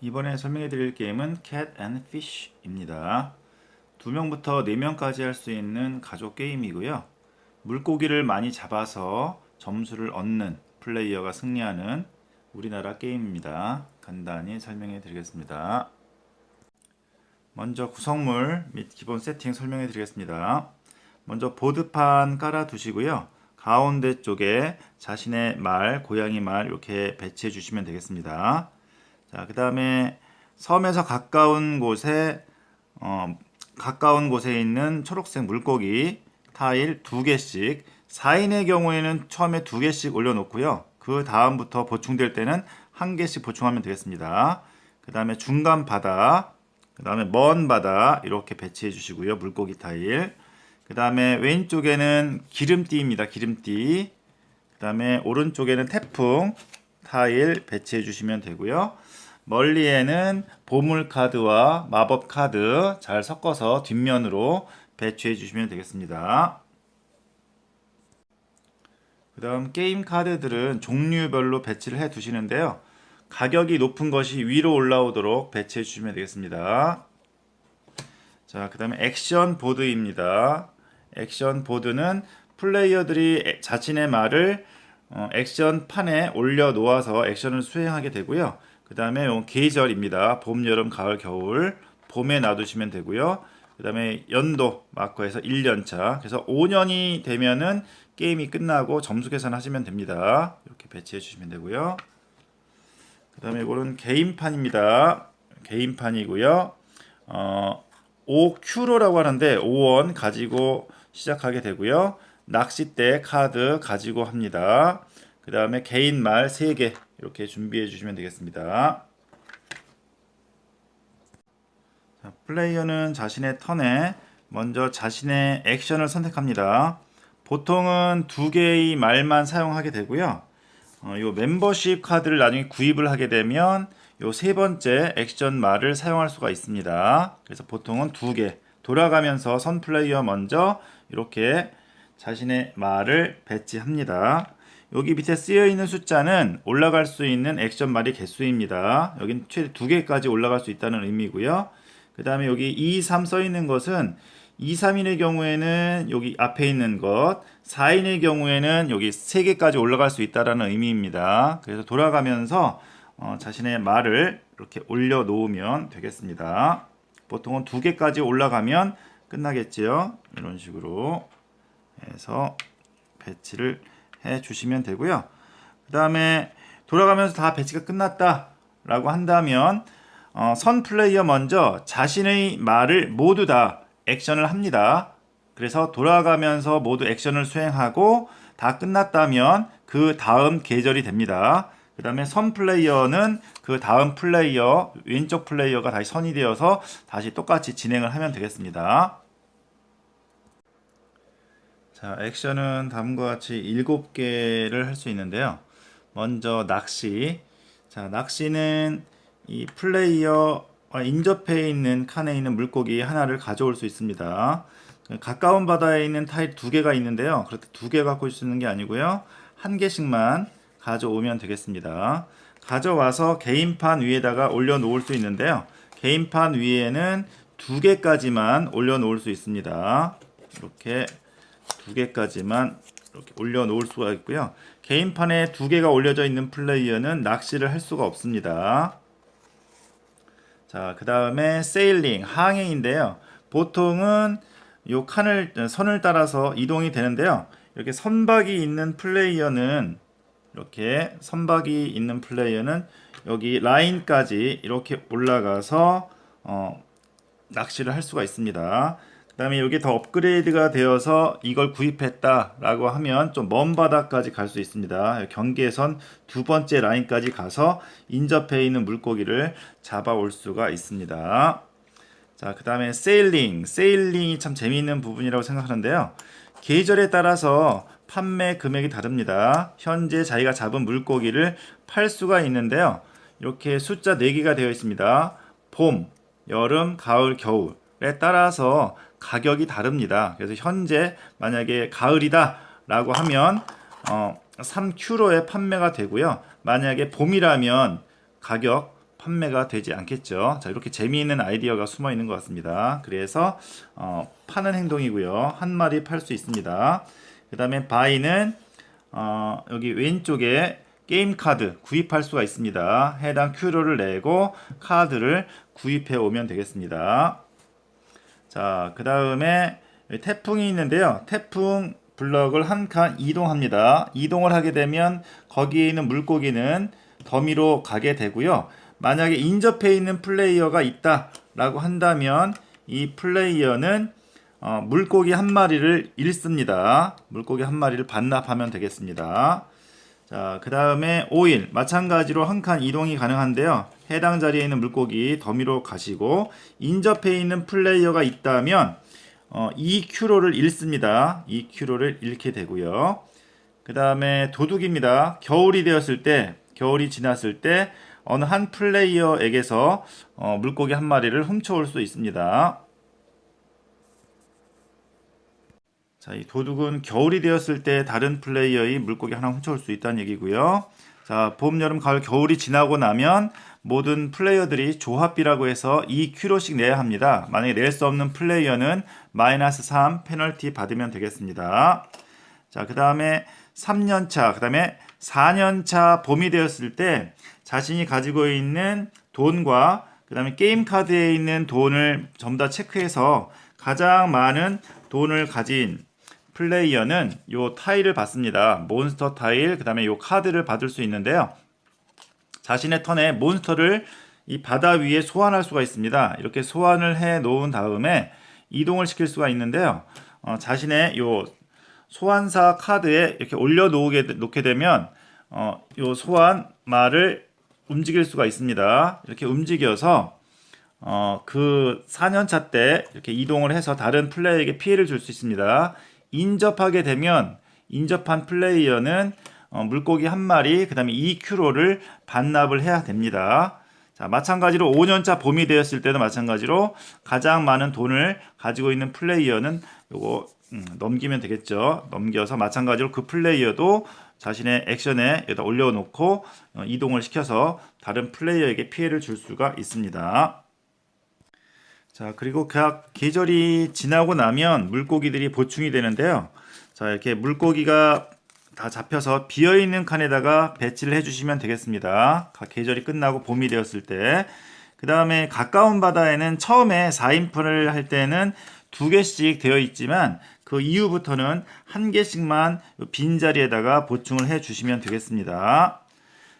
이번에 설명해 드릴 게임은 Cat and Fish입니다. 2명부터 4명까지 할 수 있는 가족 게임이고요. 물고기를 많이 잡아서 점수를 얻는 플레이어가 승리하는 우리나라 게임입니다. 간단히 설명해 드리겠습니다. 먼저 구성물 및 기본 세팅 설명해 드리겠습니다. 먼저 보드판 깔아 두시고요. 가운데 쪽에 자신의 말, 고양이 말 이렇게 배치해 주시면 되겠습니다. 자, 그 다음에 섬에서 가까운 곳에 어, 가까운 곳에 있는 초록색 물고기 타일 두 개씩 4인의 경우에는 처음에 두 개씩 올려놓고요. 그 다음부터 보충될 때는 한 개씩 보충하면 되겠습니다. 그 다음에 중간 바다, 그 다음에 먼 바다 이렇게 배치해 주시고요. 물고기 타일. 그 다음에 왼쪽에는 기름띠입니다. 기름띠. 그 다음에 오른쪽에는 태풍 타일 배치해 주시면 되고요. 멀리에는 보물 카드와 마법 카드 잘 섞어서 뒷면으로 배치해 주시면 되겠습니다. 그 다음 게임 카드들은 종류별로 배치를 해 두시는데요. 가격이 높은 것이 위로 올라오도록 배치해 주시면 되겠습니다. 자, 그 다음에 액션 보드입니다. 액션 보드는 플레이어들이 자신의 말을 어, 액션 판에 올려 놓아서 액션을 수행하게 되고요. 그 다음에 계절입니다. 봄, 여름, 가을, 겨울. 봄에 놔두시면 되고요. 그 다음에 연도 마커에서 1년차. 그래서 5년이 되면은 게임이 끝나고 점수 계산하시면 됩니다. 이렇게 배치해 주시면 되고요. 그 다음에 이거는 개인판입니다. 개인판이고요. 어, 5큐로라고 하는데 5원 가지고 시작하게 되고요. 낚싯대 카드 가지고 합니다. 그 다음에 개인 말 3개 이렇게 준비해 주시면 되겠습니다. 자, 플레이어는 자신의 턴에 먼저 자신의 액션을 선택합니다. 보통은 두 개의 말만 사용하게 되고요. 어, 요 멤버십 카드를 나중에 구입을 하게 되면 요 세 번째 액션 말을 사용할 수가 있습니다. 그래서 보통은 두 개. 돌아가면서 선 플레이어 먼저 이렇게 자신의 말을 배치합니다. 여기 밑에 쓰여 있는 숫자는 올라갈 수 있는 액션 말이 개수입니다. 여긴 최대 두 개까지 올라갈 수 있다는 의미고요. 그 다음에 여기 2, 3 써 있는 것은 2, 3인의 경우에는 여기 앞에 있는 것, 4인의 경우에는 여기 3개까지 올라갈 수 있다는 의미입니다. 그래서 돌아가면서 어, 자신의 말을 이렇게 올려 놓으면 되겠습니다. 보통은 두 개까지 올라가면 끝나겠지요. 이런 식으로 해서 배치를 해 주시면 되고요. 그 다음에 돌아가면서 다 배치가 끝났다 라고 한다면 어, 선 플레이어 먼저 자신의 말을 모두 다 액션을 합니다. 그래서 돌아가면서 모두 액션을 수행하고 다 끝났다면 그 다음 계절이 됩니다. 그 다음에 선 플레이어는 그 다음 플레이어, 왼쪽 플레이어가 다시 선이 되어서 다시 똑같이 진행을 하면 되겠습니다. 자, 액션은 다음과 같이 7개를 할 수 있는데요. 먼저 낚시. 자, 낚시는 이 플레이어 인접해 있는 칸에 있는 물고기 하나를 가져올 수 있습니다. 가까운 바다에 있는 타일 두 개가 있는데요. 그렇게 두 개 갖고 있는 게 아니고요. 한 개씩만 가져오면 되겠습니다. 가져와서 개인판 위에다가 올려놓을 수 있는데요. 개인판 위에는 두 개까지만 올려놓을 수 있습니다. 이렇게 두 개까지만 이렇게 올려놓을 수가 있고요. 개인판에 두 개가 올려져 있는 플레이어는 낚시를 할 수가 없습니다. 자, 그 다음에 세일링, 항해인데요. 보통은 요 칸을, 선을 따라서 이동이 되는데요. 이렇게 선박이 있는 플레이어는 이렇게 선박이 있는 플레이어는 여기 라인까지 이렇게 올라가서 어, 낚시를 할 수가 있습니다. 그 다음에 여기 더 업그레이드가 되어서 이걸 구입했다라고 하면 좀 먼 바다까지 갈 수 있습니다. 경계선 두 번째 라인까지 가서 인접해 있는 물고기를 잡아올 수가 있습니다. 자, 그 다음에 세일링. 세일링이 참 재미있는 부분이라고 생각하는데요. 계절에 따라서 판매 금액이 다릅니다. 현재 자기가 잡은 물고기를 팔 수가 있는데요. 이렇게 숫자 4개가 되어 있습니다. 봄, 여름, 가을, 겨울에 따라서 가격이 다릅니다. 그래서 현재 만약에 가을이다라고 하면 어, 3큐로에 판매가 되고요. 만약에 봄이라면 가격 판매가 되지 않겠죠. 자, 이렇게 재미있는 아이디어가 숨어 있는 것 같습니다. 그래서 어, 파는 행동이고요. 한 마리 팔 수 있습니다. 그 다음에 바이는 어, 여기 왼쪽에 게임 카드 구입할 수가 있습니다. 해당 큐로를 내고 카드를 구입해 오면 되겠습니다. 자, 그 다음에 태풍이 있는데요. 태풍 블럭을 한 칸 이동합니다. 이동을 하게 되면 거기에 있는 물고기는 더미로 가게 되고요. 만약에 인접해 있는 플레이어가 있다라고 한다면 이 플레이어는 어, 물고기 한 마리를 잃습니다. 물고기 한 마리를 반납하면 되겠습니다. 자, 그 다음에 5일 마찬가지로 한 칸 이동이 가능한데요. 해당 자리에 있는 물고기 더미로 가시고 인접해 있는 플레이어가 있다면 어, 2큐로를 잃습니다. 2큐로를 잃게 되고요. 그 다음에 도둑입니다. 겨울이 되었을 때, 겨울이 지났을 때 어느 한 플레이어에게서 어, 물고기 한 마리를 훔쳐올 수 있습니다. 자, 이 도둑은 겨울이 되었을 때 다른 플레이어의 물고기 하나 훔쳐올 수 있다는 얘기고요. 자, 봄, 여름, 가을, 겨울이 지나고 나면 모든 플레이어들이 조합비라고 해서 2큐로씩 내야 합니다. 만약에 낼 수 없는 플레이어는 마이너스 3 페널티 받으면 되겠습니다. 자, 그 다음에 3년차, 그 다음에 4년차 봄이 되었을 때 자신이 가지고 있는 돈과 그 다음에 게임 카드에 있는 돈을 전부 다 체크해서 가장 많은 돈을 가진 플레이어는 요 타일을 받습니다. 몬스터 타일, 그 다음에 요 카드를 받을 수 있는데요. 자신의 턴에 몬스터를 이 바다 위에 소환할 수가 있습니다. 이렇게 소환을 해 놓은 다음에 이동을 시킬 수가 있는데요. 어, 자신의 요 소환사 카드에 이렇게 올려 놓게 놓게 되면 어, 요 소환 말을 움직일 수가 있습니다. 이렇게 움직여서 어, 그 4년차 때 이렇게 이동을 해서 다른 플레이에게 피해를 줄 수 있습니다. 인접하게 되면 인접한 플레이어는 어, 물고기 한 마리, 그 다음에 2큐로를 반납을 해야 됩니다. 자, 마찬가지로 5년차 봄이 되었을 때도 마찬가지로 가장 많은 돈을 가지고 있는 플레이어는 요거 음, 넘기면 되겠죠. 넘겨서 마찬가지로 그 플레이어도 자신의 액션에 여기다 올려놓고 어, 이동을 시켜서 다른 플레이어에게 피해를 줄 수가 있습니다. 자, 그리고 각 계절이 지나고 나면 물고기들이 보충이 되는데요. 자, 이렇게 물고기가 다 잡혀서 비어 있는 칸에다가 배치를 해주시면 되겠습니다. 각 계절이 끝나고 봄이 되었을 때. 그 다음에 가까운 바다에는 처음에 4인분을 할 때는 두 개씩 되어 있지만 그 이후부터는 한 개씩만 빈 자리에다가 보충을 해 주시면 되겠습니다.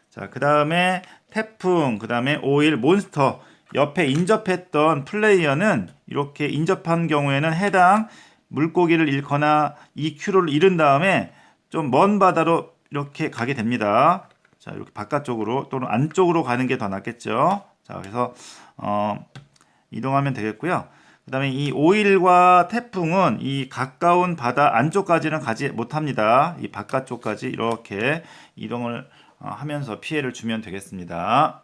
자, 그 다음에 태풍, 그 다음에 오일, 몬스터 옆에 인접했던 플레이어는 이렇게 인접한 경우에는 해당 물고기를 잃거나 이 큐로를 잃은 다음에 좀 먼 바다로 이렇게 가게 됩니다. 자, 이렇게 바깥쪽으로 또는 안쪽으로 가는 게 더 낫겠죠. 자, 그래서 어, 이동하면 되겠고요. 그 다음에 이 오일과 태풍은 이 가까운 바다 안쪽까지는 가지 못합니다. 이 바깥쪽까지 이렇게 이동을 어, 하면서 피해를 주면 되겠습니다.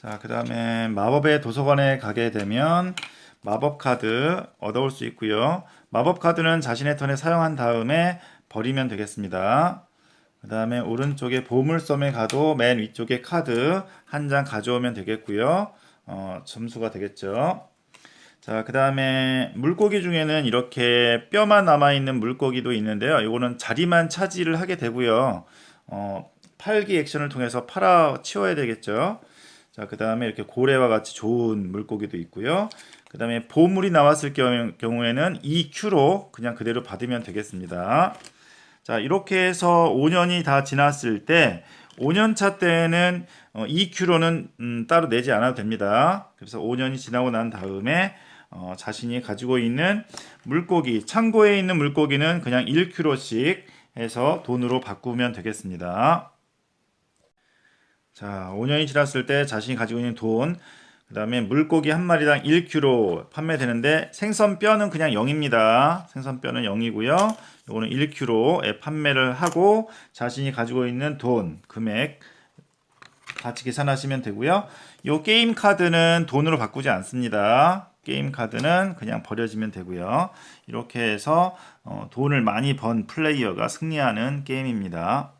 자, 그 다음에 마법의 도서관에 가게 되면 마법 카드 얻어올 수 있고요. 마법 카드는 자신의 턴에 사용한 다음에 버리면 되겠습니다. 그 다음에 오른쪽에 보물섬에 가도 맨 위쪽에 카드 한 장 가져오면 되겠고요. 어, 점수가 되겠죠. 자, 그 다음에 물고기 중에는 이렇게 뼈만 남아있는 물고기도 있는데요. 이거는 자리만 차지를 하게 되고요. 어, 팔기 액션을 통해서 팔아 치워야 되겠죠. 자, 그 다음에 이렇게 고래와 같이 좋은 물고기도 있고요. 그 다음에 보물이 나왔을 경우, 경우에는 2Q로 그냥 그대로 받으면 되겠습니다. 자, 이렇게 해서 5년이 다 지났을 때 5년 차 때는 어, 2Q로는 음, 따로 내지 않아도 됩니다. 그래서 5년이 지나고 난 다음에 어, 자신이 가지고 있는 물고기, 창고에 있는 물고기는 그냥 1Q로씩 해서 돈으로 바꾸면 되겠습니다. 자, 5년이 지났을 때 자신이 가지고 있는 돈, 그 다음에 물고기 한 마리당 1kg 판매되는데 생선 뼈는 그냥 0입니다. 생선 뼈는 0이고요. 이거는 1kg에 판매를 하고 자신이 가지고 있는 돈, 금액 같이 계산하시면 되고요. 요 게임 카드는 돈으로 바꾸지 않습니다. 게임 카드는 그냥 버려지면 되고요. 이렇게 해서 어, 돈을 많이 번 플레이어가 승리하는 게임입니다.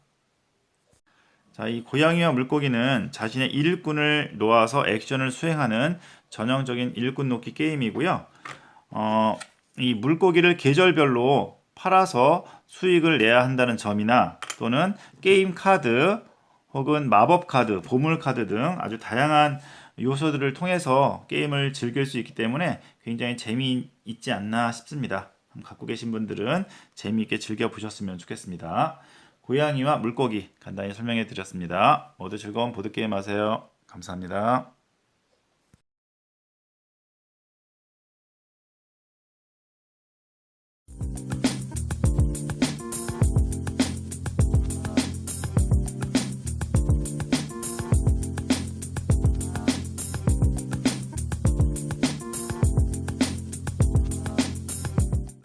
자, 이 고양이와 물고기는 자신의 일꾼을 놓아서 액션을 수행하는 전형적인 일꾼 놓기 게임이고요. 어, 이 물고기를 계절별로 팔아서 수익을 내야 한다는 점이나 또는 게임 카드 혹은 마법 카드, 보물 카드 등 아주 다양한 요소들을 통해서 게임을 즐길 수 있기 때문에 굉장히 재미있지 않나 싶습니다. 갖고 계신 분들은 재미있게 즐겨 보셨으면 좋겠습니다. 고양이와 물고기 간단히 설명해 드렸습니다. 모두 즐거운 보드게임 하세요. 감사합니다.